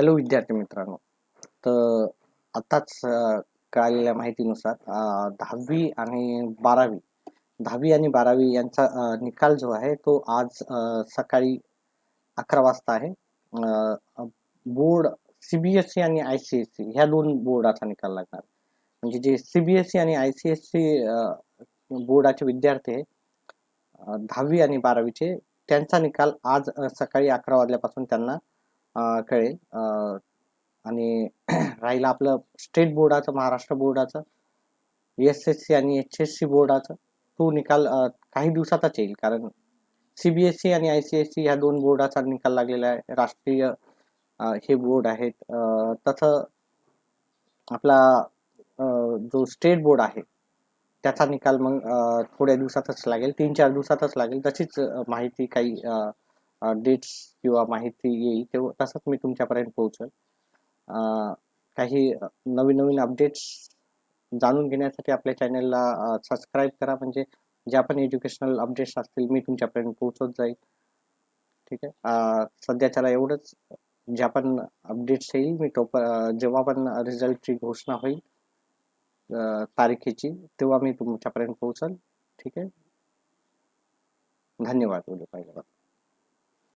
Hello विद्यार्थी मित्रांनो. तर आताच कळालेल्या माहितीनुसार दहावी आणि बारावी दहावी आणि बारावी यांचा निकाल जो आहे तो आज सकाळी अकरा वाजता आहे. अ, बोर्ड सी आणि आय सी एस सी ह्या दोन बोर्डाचा निकाल लागणार. म्हणजे जे सीबीएसई आणि आय सी एस सी बोर्डाचे विद्यार्थी आहे दहावी आणि बारावीचे त्यांचा निकाल आज सकाळी अकरा वाजल्यापासून त्यांना कळेल. आणि राहिलं आपलं स्टेट बोर्डाचं महाराष्ट्र बोर्डाचं एस एस सी आणि एच एस सी बोर्डाचं. तो निकाल काही दिवसातच येईल. कारण सी बी एस सी आणि आय सी एस सी ह्या दोन बोर्डाचा निकाल लागलेला आहे. राष्ट्रीय हे बोर्ड आहेत. तसं आपला जो स्टेट बोर्ड आहे त्याचा निकाल मग थोड्या दिवसातच लागेल. तीन चार दिवसातच लागेल. तशीच माहिती काही डेट्स किंवा माहिती येईल तेव्हा तसंच मी तुमच्यापर्यंत पोहोचेल. काही नवीन नवीन अपडेट्स जाणून घेण्यासाठी आपल्या चॅनलला सबस्क्राईब करा. म्हणजे ज्या पण एज्युकेशनल अपडेट्स असतील मी तुमच्यापर्यंत पोहोचत जाईल. ठीक आहे? सध्याच्याला एवढंच. ज्या पण अपडेट्स येईल मी टोप जेव्हा पण रिझल्टची घोषणा होईल तारखेची तेव्हा मी तुमच्यापर्यंत पोहोचल. ठीक आहे? धन्यवाद उद्या पाहिजे